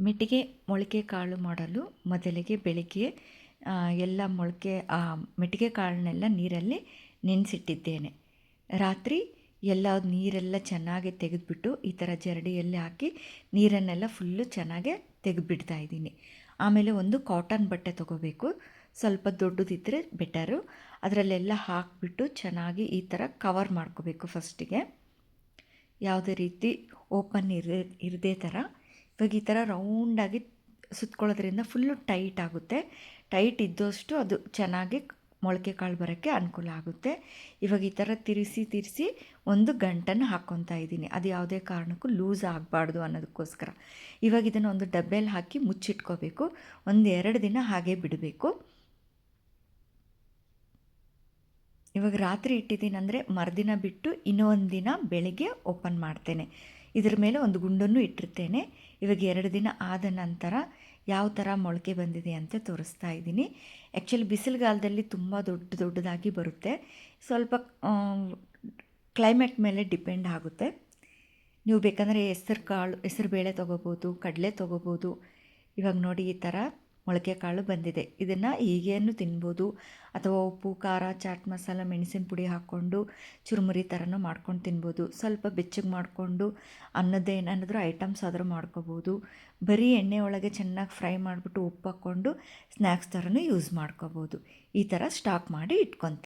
ಮೆಟ್ಟಿಗೆ ಮೊಳಕೆ ಕಾಳು ಮಾಡಲು ಮೊದಲಿಗೆ ಬೆಳಿಗ್ಗೆ ಎಲ್ಲ ಮೊಳಕೆ, ಆ, ಮೆಟ್ಟಿಗೆ ಕಾಳನ್ನೆಲ್ಲ ನೀರಲ್ಲಿ ನೆನೆಸಿಟ್ಟಿದ್ದೇನೆ. ರಾತ್ರಿ ಎಲ್ಲ ನೀರೆಲ್ಲ ಚೆನ್ನಾಗಿ ತೆಗೆದುಬಿಟ್ಟು ಈ ಥರ ಜರಡಿಯಲ್ಲಿ ಹಾಕಿ ನೀರನ್ನೆಲ್ಲ ಫುಲ್ಲು ಚೆನ್ನಾಗೆ ತೆಗೆದುಬಿಡ್ತಾ ಇದ್ದೀನಿ. ಆಮೇಲೆ ಒಂದು ಕಾಟನ್ ಬಟ್ಟೆ ತಗೋಬೇಕು. ಸ್ವಲ್ಪ ದೊಡ್ಡದಿದ್ದರೆ ಬೆಟರು. ಅದರಲ್ಲೆಲ್ಲ ಹಾಕಿಬಿಟ್ಟು ಚೆನ್ನಾಗಿ ಈ ಥರ ಕವರ್ ಮಾಡ್ಕೋಬೇಕು ಫಸ್ಟಿಗೆ. ಯಾವುದೇ ರೀತಿ ಓಪನ್ ಇರದೇ ಇರದೇ ಥರ ಇವಾಗ ಈ ಥರ ರೌಂಡಾಗಿ ಸುತ್ಕೊಳ್ಳೋದ್ರಿಂದ ಫುಲ್ಲು ಟೈಟ್ ಆಗುತ್ತೆ. ಟೈಟ್ ಇದ್ದಷ್ಟು ಅದು ಚೆನ್ನಾಗಿ ಮೊಳಕೆ ಕಾಳು ಬರೋಕ್ಕೆ ಅನುಕೂಲ ಆಗುತ್ತೆ. ಇವಾಗ ಈ ಥರ ತಿರುಗಿಸಿ ತಿರುಗಿಸಿ ಒಂದು ಗಂಟನ್ನು ಹಾಕ್ಕೊತಾ ಇದ್ದೀನಿ. ಅದು ಯಾವುದೇ ಕಾರಣಕ್ಕೂ ಲೂಸ್ ಆಗಬಾರ್ದು ಅನ್ನೋದಕ್ಕೋಸ್ಕರ. ಇವಾಗ ಇದನ್ನು ಒಂದು ಡಬ್ಬೆಲಿ ಹಾಕಿ ಮುಚ್ಚಿಟ್ಕೋಬೇಕು. ಒಂದು ಎರಡು ದಿನ ಹಾಗೆ ಬಿಡಬೇಕು. ಇವಾಗ ರಾತ್ರಿ ಇಟ್ಟಿದ್ದೀನಿ ಅಂದರೆ ಮರುದಿನ ಬಿಟ್ಟು ಇನ್ನೊಂದು ದಿನ ಬೆಳಗ್ಗೆ ಓಪನ್ ಮಾಡ್ತೇನೆ. ಇದ್ರ ಮೇಲೆ ಒಂದು ಗುಂಡನ್ನು ಇಟ್ಟಿರ್ತೇನೆ. ಇವಾಗ ಎರಡು ದಿನ ಆದ ನಂತರ ಯಾವ ಥರ ಮೊಳಕೆ ಬಂದಿದೆ ಅಂತ ತೋರಿಸ್ತಾ ಇದ್ದೀನಿ. ಆ್ಯಕ್ಚುಲಿ ಬಿಸಿಲುಗಾಲದಲ್ಲಿ ತುಂಬ ದೊಡ್ಡ ದೊಡ್ಡದಾಗಿ ಬರುತ್ತೆ. ಸ್ವಲ್ಪ ಕ್ಲೈಮೇಟ್ ಮೇಲೆ ಡಿಪೆಂಡ್ ಆಗುತ್ತೆ. ನೀವು ಬೇಕಂದರೆ ಹೆಸರು ಕಾಳು, ಹೆಸರು ಬೇಳೆ ತೊಗೋಬೋದು, ಕಡಲೆ ತೊಗೋಬೋದು. ಇವಾಗ ನೋಡಿ ಈ ಥರ ಮೊಳಕೆ ಕಾಳು ಬಂದಿದೆ. ಇದನ್ನು ಹೀಗೇನು ತಿನ್ಬೋದು. ಅಥವಾ ಉಪ್ಪು, ಖಾರ, ಚಾಟ್ ಮಸಾಲ, ಮೆಣಸಿನ ಪುಡಿ ಹಾಕ್ಕೊಂಡು ಚುರುಮುರಿ ಥರನೂ ಮಾಡ್ಕೊಂಡು ತಿನ್ಬೋದು. ಸ್ವಲ್ಪ ಬೆಚ್ಚಗೆ ಮಾಡಿಕೊಂಡು ಅನ್ನದ್ದೇನಾದರೂ ಐಟಮ್ಸ್ ಆದರೂ ಮಾಡ್ಕೋಬೋದು. ಬರೀ ಎಣ್ಣೆ ಒಳಗೆ ಚೆನ್ನಾಗಿ ಫ್ರೈ ಮಾಡಿಬಿಟ್ಟು ಉಪ್ಪು ಹಾಕ್ಕೊಂಡು ಸ್ನ್ಯಾಕ್ಸ್ ಥರನೂ ಯೂಸ್ ಮಾಡ್ಕೋಬೋದು. ಈ ಥರ ಸ್ಟಾಕ್ ಮಾಡಿ ಇಟ್ಕೊತೀನಿ